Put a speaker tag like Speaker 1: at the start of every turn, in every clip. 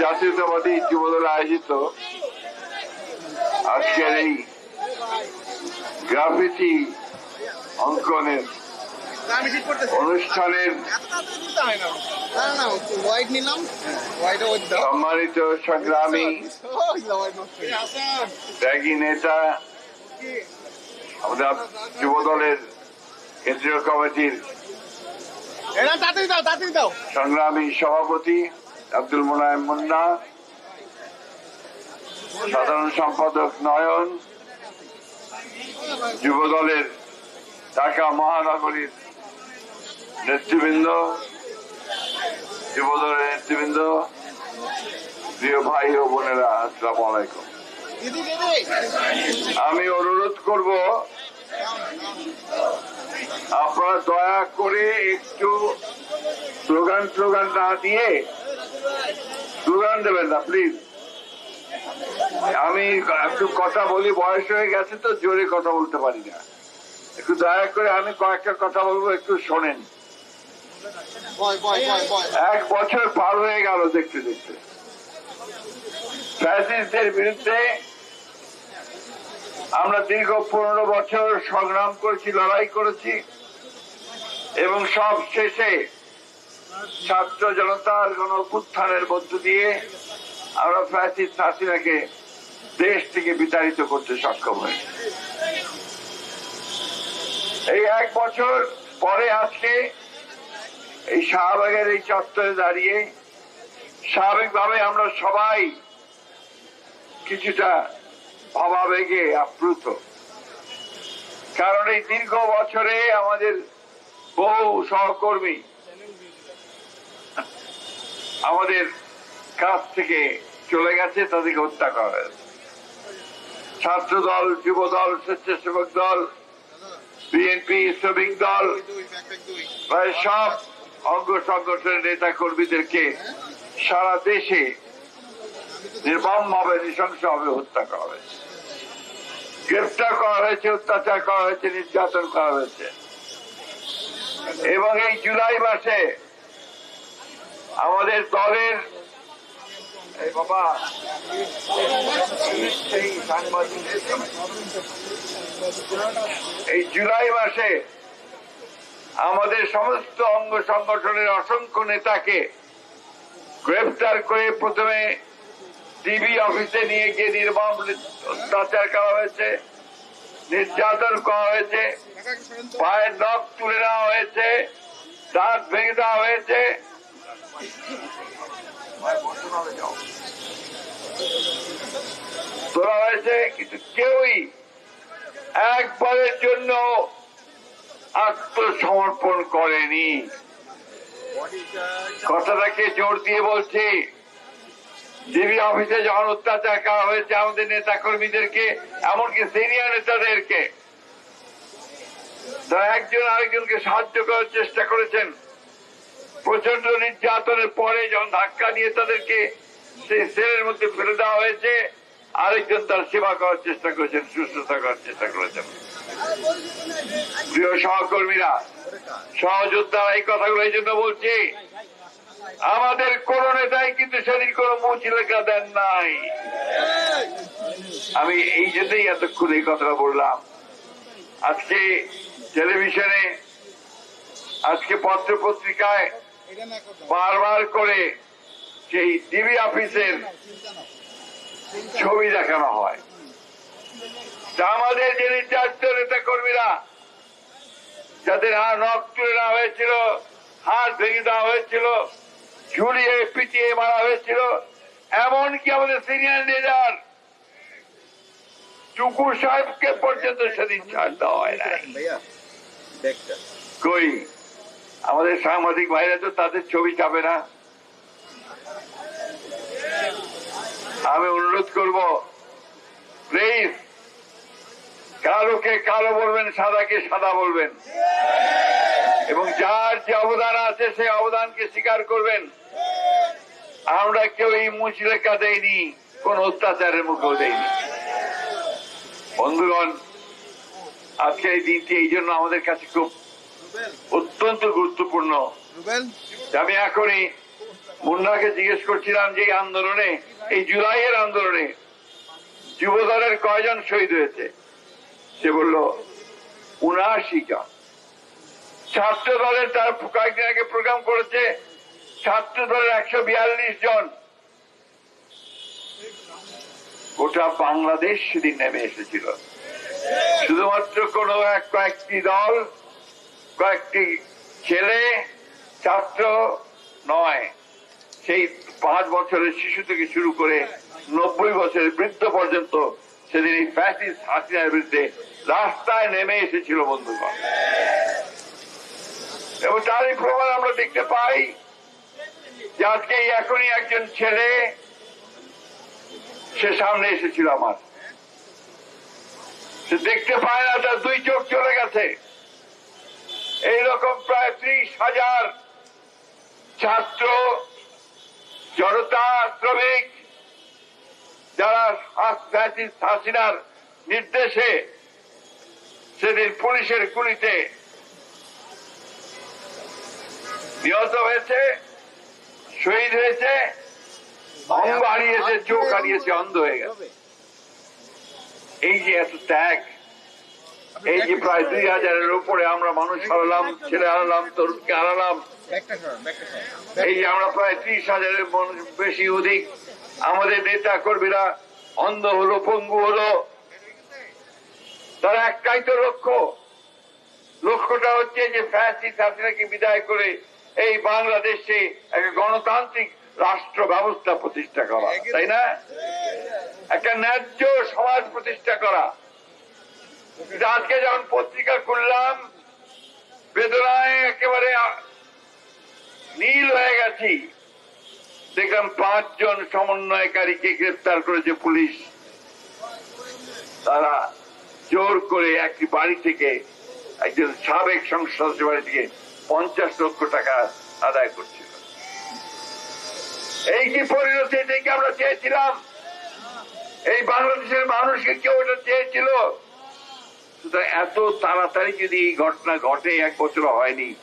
Speaker 1: জাতীয়তাবাদী যুবদল আয়োজিত আজকের এই গ্রাফিতি অঙ্কনের অনুষ্ঠানের সম্মানিত সংগ্রামী ত্যাগী নেতা আমাদের যুবদলের কেন্দ্রীয় কমিটির সংগ্রামী সভাপতি আব্দুল মোনায়েম মুন্না, সাধারণ সম্পাদক নয়ন, যুবদলের ঢাকা মহানগরীর নেতৃবৃন্দ, যুবদলের নেতৃবৃন্দ, প্রিয় ভাই ও বোনেরা, আসসালামু আলাইকুম। আমি অনুরোধ করব, আপনারা দয়া করে একটু স্লোগান স্লোগান না দিয়ে স্লোগান দেবেন না প্লিজ আমি একটু কথা বলি বয়স হয়ে গেছে তো জোরে কথা বলতে পারি না। একটু দয়া করে আমি কয়েকটা কথা বলব একটু শোনেন। এক বছর পার হয়ে গেল দেখতে দেখতে। ফ্যাসিস্টদের বিরুদ্ধে আমরা দীর্ঘ পনেরো বছর সংগ্রাম করেছি লড়াই করেছি এবং সব শেষে ছাত্র জনতার গণ উত্থানের মধ্য দিয়ে আমরা ফ্যাসিস্ট হাসিনাকে দেশ থেকে বিতাড়িত করতে সক্ষম হয়েছি। এই এক বছর পরে আজকে এই শাহবাগের এই চত্বরে দাঁড়িয়ে স্বাভাবিকভাবে আমরা সবাই কিছুটা ভাবাবেগে আপ্লুত। কারণ এই দীর্ঘ বছরে আমাদের বহু সহকর্মী আমাদের কাছ থেকে চলে গেছে, তাদেরকে হত্যা করা হয়েছে। ছাত্র দল যুব দল স্বেচ্ছাসেবক দল, বিএনপি, শ্রমিক দল সব অঙ্গ সংগঠনের নেতা কর্মীদেরকে সারা দেশে নির্মম ভাবে নৃশংস ভাবে হত্যা করা হয়েছে। গ্রেফতার করা হয়েছে, অত্যাচার করা হয়েছে, নির্যাতন করা হয়েছে। এবং এই জুলাই মাসে আমাদের দলের এই জুলাই মাসে আমাদের সমস্ত অঙ্গ সংগঠনের অসংখ্য নেতাকে গ্রেফতার করে প্রথমে ডিবি অফিসে নিয়ে গিয়ে নির্মম অত্যাচার করা হয়েছে, নির্যাতন করা হয়েছে, পায়ের নখ তুলে নেওয়া হয়েছে, দাঁত ভেঙে দেওয়া হয়েছে তোলা হয়েছে কিন্তু কেউই একবারের জন্য আত্মসমর্পণ করেনি। কথাটাকে জোর দিয়ে বলছি? ডিবি অফিসে যখন অত্যাচার করা হয়েছে, আমাদের নেতা কর্মীদেরকে এমনকি সিনিয়র নেতাদেরকে একজন আরেকজনকে সাহায্য করার চেষ্টা করেছেন। প্রচণ্ড নির্যাতনের পরে যখন ধাক্কা দিয়ে তাদেরকে সেই সেলের মধ্যে ফেলে দেওয়া হয়েছে, আরেকজন তার সেবা করার চেষ্টা করেছেন সুস্থতা করার চেষ্টা করেছেন। প্রিয় সহকর্মীরা, সহযোদ্ধারা এই কথাগুলো এই জন্য বলছি, আমাদের কোন নেতাই কিন্তু সেদিন কোন মুচ লেখা দেন নাই। আমি এই জন্যই এতক্ষণ এই কথাটা বললাম। আজকে টেলিভিশনে, আজকে পত্র পত্রিকায় বারবার করে সেই ডিবি অফিসের ছবি দেখানো হয়। আমাদের যে নির্যাতিত নেতা কর্মীরা যাদের হাত নখ তুলে নেওয়া হয়েছিল হাত ভেঙে দেওয়া হয়েছিল ঝুলিয়ে পিটিয়ে মারা হয়েছিল এমনকি আমাদের সিনিয়র লিডার টুকু সাহেবকে পর্যন্ত সেদিন ছাড় দেওয়া হয় না কই? আমাদের সাংবাদিক ভাইরা তো তাদের ছবি চাবে না। আমি অনুরোধ করব প্লিজ কালোকে কালো বলবেন, সাদাকে সাদা বলবেন। এবং যার যে অবদান আছে সেই অবদানকে স্বীকার করবেন। আমরা কেউ এই মুচলেখা দেয়নি কোন অত্যাচারের মুখেও দেয়নি বন্ধুগণ আজকে এই দিনটি এই জন্য আমাদের কাছে খুব অত্যন্ত গুরুত্বপূর্ণ। আমি এখনই মুন্নাকে জিজ্ঞেস করছিলাম যে আন্দোলনে এই জুলাইয়ের আন্দোলনে যুবদলের কয়জন শহীদ হয়েছে? সে বলল উনআশি জন। ছাত্র দলের তার কয়েকদিন আগে প্রোগ্রাম করেছে ছাত্র দলের একশো বিয়াল্লিশ জন। গোটা বাংলাদেশ সেদিন নেমে এসেছিল। শুধুমাত্র কোনো এক কয়েকটি দল কয়েকটি ছেলে, ছাত্র নয়। সেই পাঁচ বছরের শিশু থেকে শুরু করে নব্বই বছরের বৃদ্ধ পর্যন্ত সেদিন এই ফ্যাসিস্ট হাসিনার বিরুদ্ধে রাস্তায় নেমে এসেছিল বন্ধুগণ এবং তারই প্রমাণ আমরা দেখতে পাই যে আজকে এখনই একজন ছেলে সে সামনে এসেছিল আমার। সে দেখতে পায় না, তার দুই চোখ চলে গেছে। এইরকম প্রায় ত্রিশ হাজার ছাত্র, জনতা, শ্রমিক, যারা হাসিনার নির্দেশে সেদিন পুলিশের গুলিতে নিহত হয়েছে, শহীদ হয়েছে হারিয়েছে চোখ হারিয়েছে অন্ধ হয়ে গেছে। এই যে এত ত্যাগ এই যে প্রায় দুই হাজারের উপরে আমরা মানুষ হারালাম, ছেলে হারালাম, তরুণকে হারালাম। এই যে আমরা প্রায় ত্রিশ হাজারের বেশি অধিক আমাদের নেতা কর্মীরা অন্ধ হলো, পঙ্গু হলো। তারা একটাই তো লক্ষ্য। লক্ষ্যটা হচ্ছে যে ফ্যাসিস হাসিনাকে বিদায় করে এই বাংলাদেশে একটা গণতান্ত্রিক রাষ্ট্র ব্যবস্থা প্রতিষ্ঠা করা, তাই না? একটা ন্যায্য সমাজ প্রতিষ্ঠা করা। আজকে যখন পত্রিকা খুললাম, বেদনায় একেবারে নীল হয়ে গেছি। দেখলাম পাঁচজন সমন্বয়কারীকে গ্রেফতার করেছে পুলিশ। তারা জোর করে একটি বাড়ি থেকে একজন সাবেক সংসদ বাড়ি থেকে পঞ্চাশ লক্ষ টাকা আদায় করছিল। এই কি পরিণতি থেকে আমরা চেয়েছিলাম? এই বাংলাদেশের মানুষকে কেউ এটা চেয়েছিল? এত তাড়াতাড়ি যদি এই ঘটনা ঘটে, এক বছর হয়নি,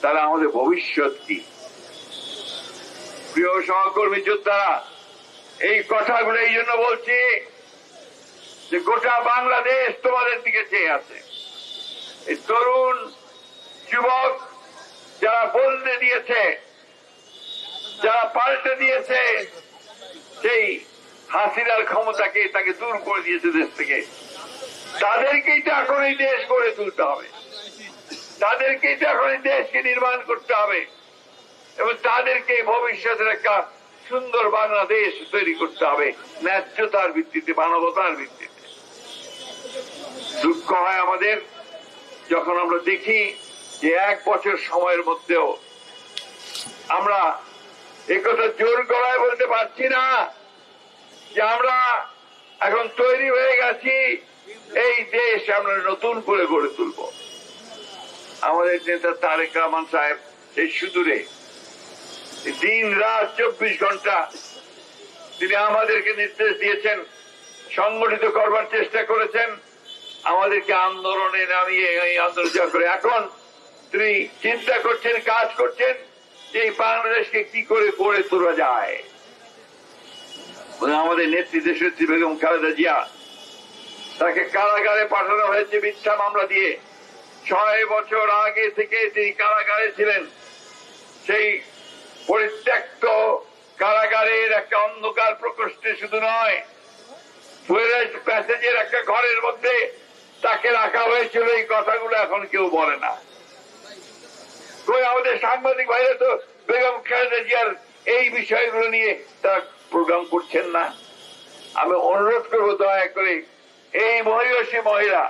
Speaker 1: তাহলে আমাদের ভবিষ্যৎ কি? প্রিয় সহকর্মী যোদ্ধারা, এই কথাগুলো এই জন্য বলছি যে গোটা বাংলাদেশ তোমাদের দিকে চেয়ে আছে। এই তরুণ যুবক যারা বলতে দিয়েছে, যারা পাল্টে দিয়েছে, সেই হাসিনার ক্ষমতাকে তাকে দূর করে দিয়েছে দেশ থেকে। তাদেরকেই তো এখন এই দেশ গড়ে তুলতে হবে। তাদেরকেই তো এখন এই দেশকে নির্মাণ করতে হবে। এবং তাদেরকে ভবিষ্যতের একটা সুন্দর বাংলাদেশ তৈরি করতে হবে, ন্যায্যতার ভিত্তিতে, মানবতার ভিত্তিতে। দুঃখ হয় আমাদের যখন আমরা দেখি যে এক বছর সময়ের মধ্যেও আমরা একথা জোর গলায় বলতে পারছি না যে আমরা এখন তৈরি হয়ে গেছি এই দেশ আমরা নতুন করে গড়ে তুলব। আমাদের নেতা তারেক রহমান সাহেব এই সুদূরে। দিন রাত চব্বিশ ঘণ্টা তিনি আমাদেরকে নির্দেশ দিয়েছেন, সংগঠিত করবার চেষ্টা করেছেন। আমাদেরকে আন্দোলনে নামিয়ে এই আন্দোলন করে। এখন তিনি চিন্তা করছেন, কাজ করছেন যে এই বাংলাদেশকে কি করে গড়ে তোলা যায়। আমাদের নেত্রী দেশনেত্রী বেগম খালেদা জিয়া তাকে কারাগারে পাঠানো হয়েছে মিথ্যা মামলা দিয়ে। ছয় বছর আগে থেকে তিনি কারাগারে ছিলেন। সেই পরিত্যক্ত কারাগারের একটা অন্ধকার প্রকোষ্ঠে শুধু নয় প্যাসেজের একটা ঘরের মধ্যে তাকে রাখা হয়েছিল। এই কথাগুলো এখন কেউ বলে না। কই আমাদের সাংবাদিক ভাইরা তো বেগম খালেদা জিয়ার এই বিষয়গুলো নিয়ে তারা প্রোগ্রাম করছেন না। আমি অনুরোধ করব দয়া করে এই মহিষী মহিলা,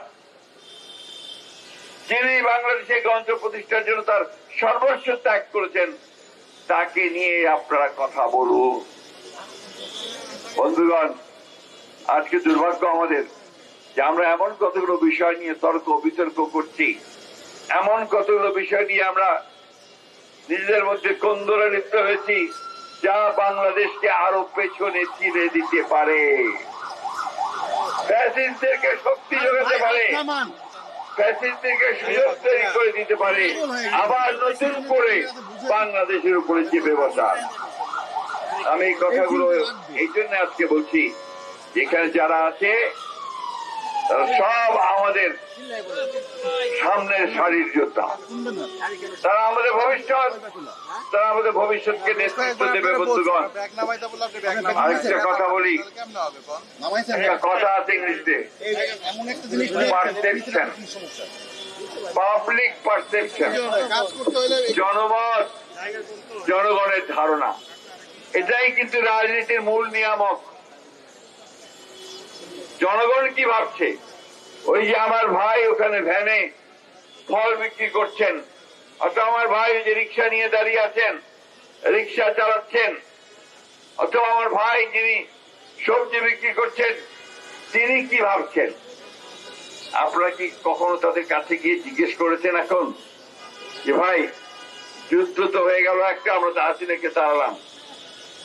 Speaker 1: যিনি বাংলাদেশে গঞ্জ প্রতিষ্ঠার জন্য তার সর্বস্ব ত্যাগ করেছেন, তাকে নিয়ে আপনারা কথা বলুন। বন্ধুগণ, আজকে দুর্ভাগ্য আমাদের যে আমরা এমন কতগুলো বিষয় নিয়ে তর্ক, বিতর্ক করছি। এমন কতগুলো বিষয় নিয়ে আমরা নিজেদের মধ্যে কন্দরে লিপ্ত হয়েছি, যা বাংলাদেশকে আরও পেছনে ছিঁড়ে দিতে পারে। ফ্যাসিস্টদেরকে শক্তি যোগাতে পারে। ফ্যাসিস্টদেরকে সুযোগ তৈরি করে দিতে পারে। আবার নতুন করে বাংলাদেশের উপরে যে বসা আমি এই কথাগুলো এই জন্য আজকে বলছি যেখানে যারা আছে সব আমাদের সামনের সারির যোদ্ধা। তারা আমাদের ভবিষ্যৎ, তারা আমাদের ভবিষ্যৎকে নেতৃত্ব দেবে, বন্ধুগণ। আরেকটা কথা বলি। একটা কথা আছে ইংলিশে। পারসেপশন পাবলিক পারসেপশন জনমত, জনগণের ধারণা। এটাই কিন্তু রাজনীতির মূল নিয়ামক। জনগণ কি ভাবছে? ওই যে আমার ভাই ওখানে ভ্যানে ফল বিক্রি করছেন অথবা আমার ভাই যে রিক্সা নিয়ে দাঁড়িয়ে আছেন, রিক্সা চালাচ্ছেন অথবা আমার ভাই যিনি সবজি বিক্রি করছেন, তিনি কি ভাবছেন? আপনারা কি কখনো তাদের কাছে গিয়ে জিজ্ঞেস করেছেন এখন? যে ভাই, যুদ্ধ তো হয়ে গেল একটা, আমরা তো হাসিনাকে তাড়ালাম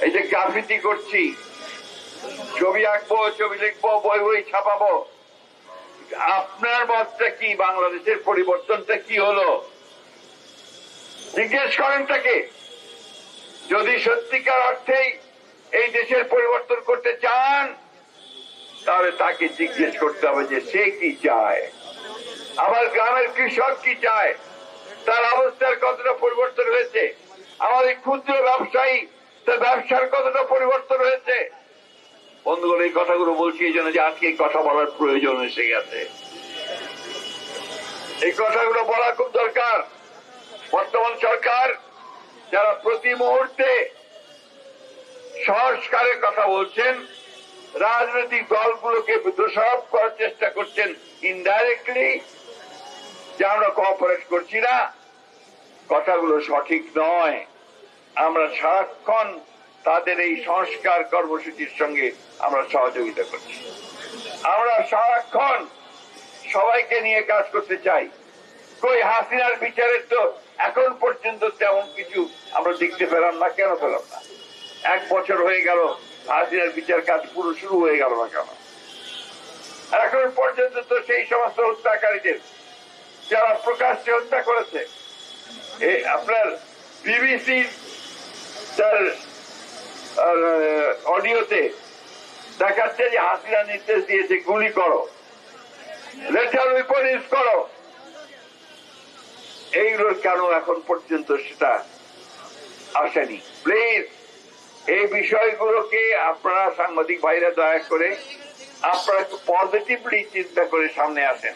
Speaker 1: এই যে গ্রাফিতি করছি ছবি আঁকবো, ছবি লিখব, বই বই ছাপাবো। আপনার মতটা কি? বাংলাদেশের পরিবর্তনটা কি হলো? জিজ্ঞেস করেন তাকে। যদি সত্যিকার অর্থেই এই দেশের পরিবর্তন করতে চান, তাহলে তাকে জিজ্ঞেস করতে হবে যে সে কি চায়? আমার গ্রামের কৃষক কি চায়? তার অবস্থার কতটা পরিবর্তন হয়েছে? আমাদের ক্ষুদ্র ব্যবসায়ী, তার ব্যবসার কতটা পরিবর্তন হয়েছে? বন্ধুগণ, এই কথাগুলো বলছি এই জন্য যে আজকে এই কথা বলার প্রয়োজন এসে গেছে। এই কথাগুলো বলা খুব দরকার। বর্তমান সরকার যারা প্রতি মুহূর্তে সংস্কারের কথা বলছেন, রাজনৈতিক দলগুলোকে দোষারোপ করার চেষ্টা করছেন ইনডাইরেক্টলি যে আমরা কোঅপারেট করছি না, কথাগুলো সঠিক নয়। আমরা সারাক্ষণ তাদের এই সংস্কার কর্মসূচির সঙ্গে আমরা সহযোগিতা করছি। আমরা সারাক্ষণ সবাইকে নিয়ে কাজ করতে চাই। কই হাসিনার বিচারের তো এখন পর্যন্ত তেমন কিছু আমরা দেখতে পেলাম না, কেন পেলাম না? এক বছর হয়ে গেল, হাসিনার বিচার কাজ পুরো শুরু হয়ে গেল না কেন? এখন পর্যন্ত তো সেই সমস্ত হত্যাকারীদের যারা প্রকাশ্যে হত্যা করেছে আপনার বিবিসি তার অডিওতে দেখাচ্ছে যে হাসিনা নির্দেশ দিয়েছে, গুলি করো। লেটার উইপন ইউজ করো এইগুলো কেন এখন পর্যন্ত সেটা আসেনি? প্লিজ এই বিষয়গুলোকে আপনারা সাংবাদিক ভাইরা দয়া করে আপনারা একটু পজিটিভলি চিন্তা করে সামনে আসেন।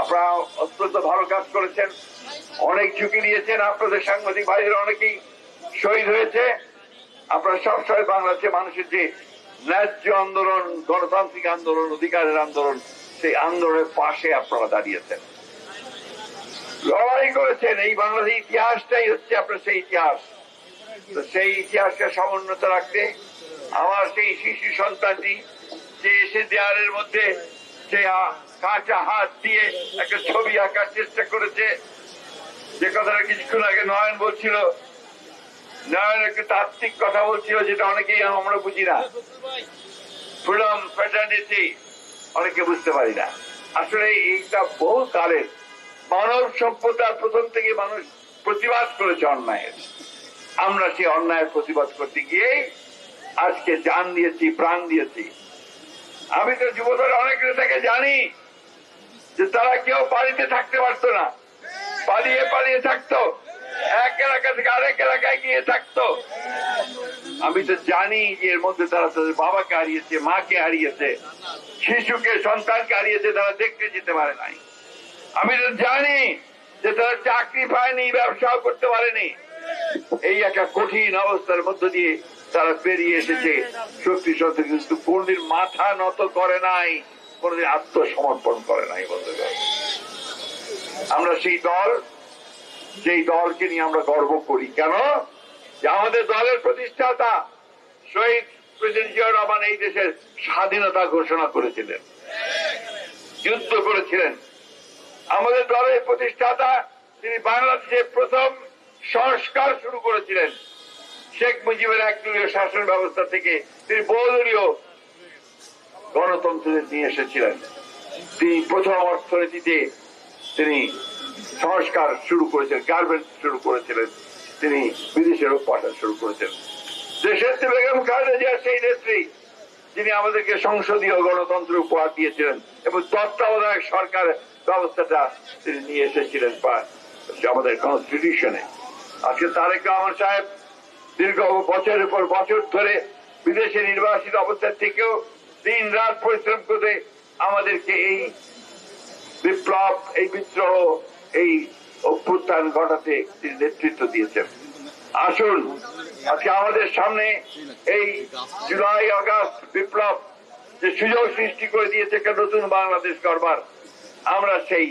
Speaker 1: আপনারা অত্যন্ত ভালো কাজ করেছেন। অনেক ঝুঁকি নিয়েছেন আপনাদের সাংবাদিক ভাইয়ের, অনেকেই শহীদ হয়েছে। আপনারা সবসময় বাংলাদেশের মানুষের যে ন্যায্য আন্দোলন, গণতান্ত্রিক আন্দোলন, অধিকারের আন্দোলন, সেই আন্দোলনের পাশে আপনারা দাঁড়িয়েছেন। লড়াই করেছেন। এই বাংলাদেশের ইতিহাসটাই হচ্ছে আপনার সেই ইতিহাস। সেই ইতিহাসকে সমুন্নত রাখতে আমার সেই শিশু সন্তানটি যে এসে দেয়ালের মধ্যে যে কাঁচা হাত দিয়ে একটা ছবি আঁকার চেষ্টা করেছে, যে কথাটা কিছুক্ষণ আগে নয়ন বলছিল নয়ন একটু তাত্ত্বিক কথা বলছিল যেটা অনেকেই আমরা বুঝি না। ফ্রিডম ফ্যাটার্নিটি অনেকে বুঝতে পারি না। আসলে এইটা বহু কালের মানব সভ্যতার প্রথম থেকে মানুষ প্রতিবাদ করেছে অন্যায়ের। আমরা সেই অন্যায়ের প্রতিবাদ করতে গিয়েই আজকে জান দিয়েছি, প্রাণ দিয়েছি। আমি তো যুবদল অনেক নেতাকে জানি যে তারা কেউ বাড়িতে থাকতে পারতো না। পালিয়ে পালিয়ে থাকতো। এক এলাকা থেকে আরেক এলাকায় গিয়ে থাকতো। আমি তো জানি যে এর মধ্যে তারা তাদের বাবাকে হারিয়েছে, মাকে হারিয়েছে, শিশুকে, সন্তানকে হারিয়েছে, তারা দেখতে যেতে পারে নাই। আমি তো জানি যে তারা চাকরি পায়নি, ব্যবসাও করতে পারেনি। এই একটা কঠিন অবস্থার মধ্য দিয়ে তারা পেরিয়ে এসেছে। শক্তি সত্য, কিন্তু কোনদিন মাথা নত করে নাই, কোনদিন আত্মসমর্পণ করে নাই বন্ধুগণ আমরা সেই দল সেই দলকে নিয়ে আমরা গর্ব করি। কেন? আমাদের দলের প্রতিষ্ঠাতা শহীদ প্রেসিডেন্ট জিয়া রহমান এই দেশের স্বাধীনতা ঘোষণা করেছিলেন, যুদ্ধ করেছিলেন। আমাদের দলের প্রতিষ্ঠাতা তিনি বাংলাদেশের প্রথম সংস্কার শুরু করেছিলেন। শেখ মুজিবের একদলীয় শাসন ব্যবস্থা থেকে তিনি বহুদলীয় গণতন্ত্রে নিয়ে এসেছিলেন। তিনি প্রথম অর্থনীতিতে তিনি সংস্কার শুরু করেছেন গার্মেন্টস শুরু করেছিলেন, তিনি বিদেশেরও পাঠা শুরু করেছেন। দেশের বেগম খালেদা সেই নেত্রী, যিনি আমাদেরকে সংসদীয় গণতন্ত্র উপহার দিয়েছিলেন এবং তত্ত্বাবধায়ক সরকার ব্যবস্থাটা তিনি নিয়ে এসেছিলেন আমাদের কনস্টিটিউশনে আজকে তারেক রহমান সাহেব দীর্ঘ বছরের পর বছর ধরে বিদেশে নির্বাসিত অবস্থা থেকেও দিন রাত পরিশ্রম করে আমাদেরকে এই বিপ্লব, এই বিদ্রোহ এই অভ্যুত্থান ঘটাতে তিনি নেতৃত্ব দিয়েছেন। আসুন, আজকে আমাদের সামনে এই জুলাই, আগস্ট বিপ্লব যে সুযোগ সৃষ্টি করে দিয়েছে একটা নতুন বাংলাদেশ করবার আমরা সেই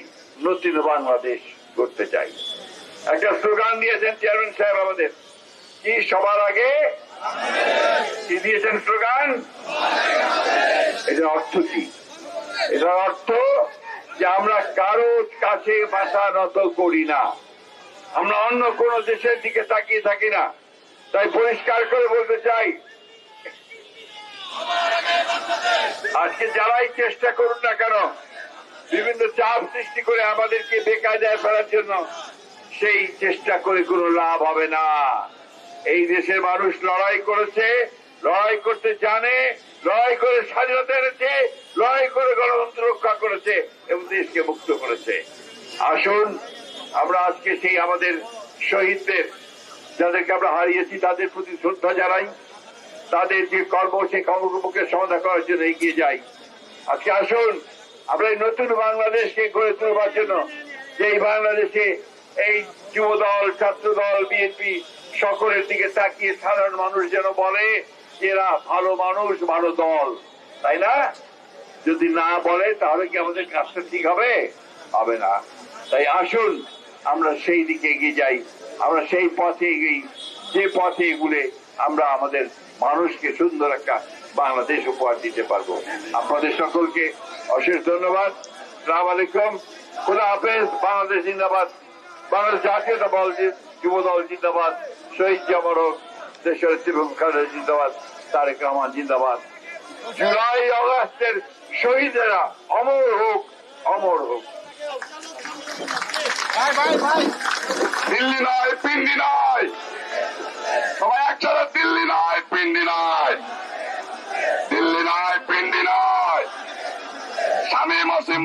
Speaker 1: নতুন বাংলাদেশ করতে চাই। একটা স্লোগান দিয়েছেন চেয়ারম্যান সাহেব আমাদের, কি সবার আগে? কি দিয়েছেন স্লোগান? এটার অর্থ কি? এটার অর্থ যে আমরা কারও কাছে বাসা নত করি না। আমরা অন্য কোন দেশের দিকে তাকিয়ে থাকি না। তাই পরিষ্কার করে বলতে চাই, আজকে যারাই চেষ্টা করুন না কেন, বিভিন্ন চাপ সৃষ্টি করে আমাদেরকে বেকায়দায় ফেলার জন্য সেই চেষ্টা করে কোনো লাভ হবে না। এই দেশের মানুষ লড়াই করেছে লড়াই করতে জানে, লড়াই করে স্বাধীনতা এনেছে, লড়াই করে গণতন্ত্র রক্ষা করেছে এবং দেশকে মুক্ত করেছে। আসুন, আমরা আজকে সেই আমাদের শহীদদের, যাদেরকে আমরা হারিয়েছি, তাদের প্রতি শ্রদ্ধা জানাই। তাদের যে কর্ম, সেই কর্মকে সমাধান করার জন্য এগিয়ে যাই। আজকে আসুন, আমরা এই নতুন বাংলাদেশকে গড়ে তুলবার জন্য যে এই বাংলাদেশে এই যুব দল ছাত্র দল বিএনপি সকলের দিকে তাকিয়ে সাধারণ মানুষ যেন বলে এরা ভালো মানুষ, ভালো দল। তাই না? যদি না বলে, তাহলে কি আমাদের কাজটা ঠিক হবে? হবে না। তাই আসুন, আমরা সেই দিকে এগিয়ে যাই। আমরা সেই পথে এগিয়ে, যে পথে এগুলে আমরা আমাদের মানুষকে সুন্দর একটা বাংলাদেশ উপহার দিতে পারব। আপনাদের সকলকে অশেষ ধন্যবাদ। সালাম আলাইকুম। খুদা হাফেজ। বাংলাদেশ জিন্দাবাদ। বাংলাদেশ জাতীয়তা দল যুব দল জিন্দাবাদ। শহীদ জামারক দেশের এবং খালেদা জিন্দাবাদ তারেক রহমান জিন্দাবাদ। জুলাই অগাস্টের শহীদেরা অমর হোক অমর হোক। দিল্লি নয় পিন্ডি নয়। সবাই একসাথে দিল্লি নয় পিন্ডি নয়। দিল্লি নয় পিন্ডি নয়। স্বামী মসিম